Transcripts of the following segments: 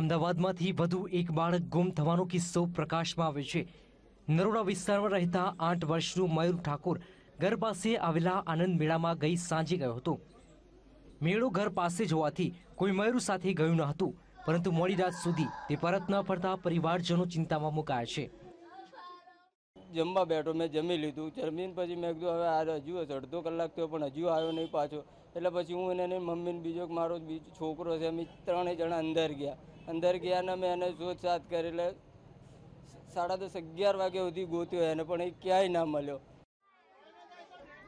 અમદાવાદમાંથી વધુ એક બાળક ગુમ થવાનો કિસ્સો પ્રકાશમાં આવ્યો છે. નરોડા વિસ્તારમાં રહેતા આઠ વર્ષનું મયુર ઠાકોર ઘર પાસે આવેલા આનંદ મેળામાં ગઈ સાંજે ગયો હતો. મેળો ઘર પાસે જ હોવાથી કોઈ મયુર સાથે ગયું ન હતું, પરંતુ મોડી રાત સુધી તે પરત ન ફરતા પરિવારજનો ચિંતામાં મુકાયા છે. જમવા બેઠો મેં જમી લીધું. જમીન પછી મેં કીધું, હવે આ હજુ અડધો કલાક થયો, પણ હજુ આવ્યો નહીં પાછો. એટલે પછી હું એને મમ્મીને બીજો મારો બીજો છોકરો છે, અમે ત્રણેય જણા અંદર ગયા. અંદર ગયા ને મેં એને શોધ કરી એટલે સાડા દસ અગિયાર વાગ્યા સુધી ગોત્યો એને પણ એ ક્યાંય ના મળ્યો.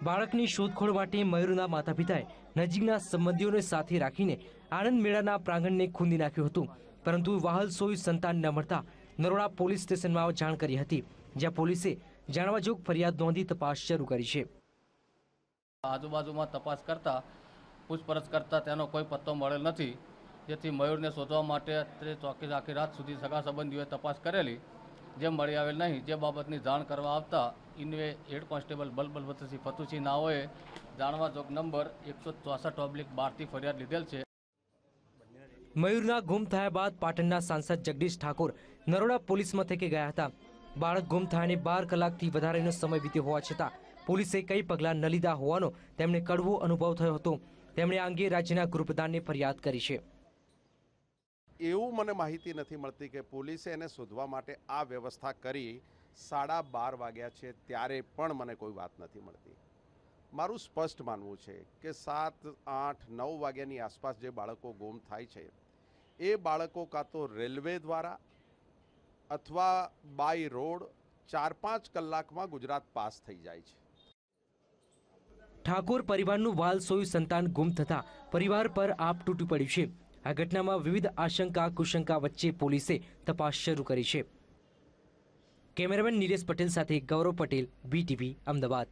બાળકની શોધખોળ માટે મયુરના માતા પિતાએ નજીકના સંબંધીઓને સાથે રાખીને આનંદ મેળાના પ્રાંગણને ખૂંદી નાખ્યું હતું. પરંતુ વાહલ સોય સંતાન ન મળતા નરોડા પોલીસ સ્ટેશનમાં જાણ કરી હતી જ્યાં પોલીસે જાણવાજોગ ફરિયાદ નોંધી તપાસ શરૂ કરી છે. આજુબાજુમાં તપાસ કરતા પૂછપરછ કરતા તેનો કોઈ પત્તો મળેલ નથી. જેથી મયુરને શોધવા માટે ચોકી આખી રાત સુધી સગા સંબંધીઓએ તપાસ કરેલી. જે મળી આવેલ નહીં, જે બાબતની જાણ કરવા આવતા ઇન્વે હેડ કોન્સ્ટેબલ બલબલવતસિંહ ફતુસિંહ નાઓએ જાણવા જોગ નંબર એકસો ચોસઠ ઓબ્લિક બારથી ફરિયાદ લીધેલ છે. મયુરના ગુમ થયા બાદ પાટણના સાંસદ જગદીશ ઠાકોર નરોડા પોલીસ મથકે ગયા હતા. બાળક ગુમ થયાને બાર કલાકથી વધારેનો સમય વીત્યો હોવા છતાં પોલીસે કઈ પગલાં ન લીધા હોવાનો તેમને કડવો અનુભવ થયો હતો. તેમણે આ અંગે રાજ્યના ગૃહપ્રધાનને ફરિયાદ કરી છે. એવું મને માહિતી નથી મળતી કે પોલીસે એને શોધવા માટે આ વ્યવસ્થા કરી સાડા બાર વાગ્યા છે ત્યારે પણ મને કોઈ વાત નથી મળતી. મારું સ્પષ્ટ માનવું છે કે સાત, આઠ, નવ વાગ્યાની આસપાસ જે બાળકો ગુમ થાય છે, એ બાળકો કાં તો રેલવે દ્વારા અથવા બાય રોડ ચાર, પાંચ કલાકમાં ગુજરાત પાસ થઈ જાય છે. ઠાકોર પરિવારનું વાલ સોયું સંતાન ગુમ થતા પરિવાર પર આપ તૂટી પડ્યું છે. આ ઘટનામાં વિવિધ આશંકા, કુશંકા વચ્ચે પોલીસે તપાસ શરૂ કરી છે. કેમેરામેન નીરેશ પટેલ સાથે ગૌરવ પટેલ બીટીવી અમદાવાદ.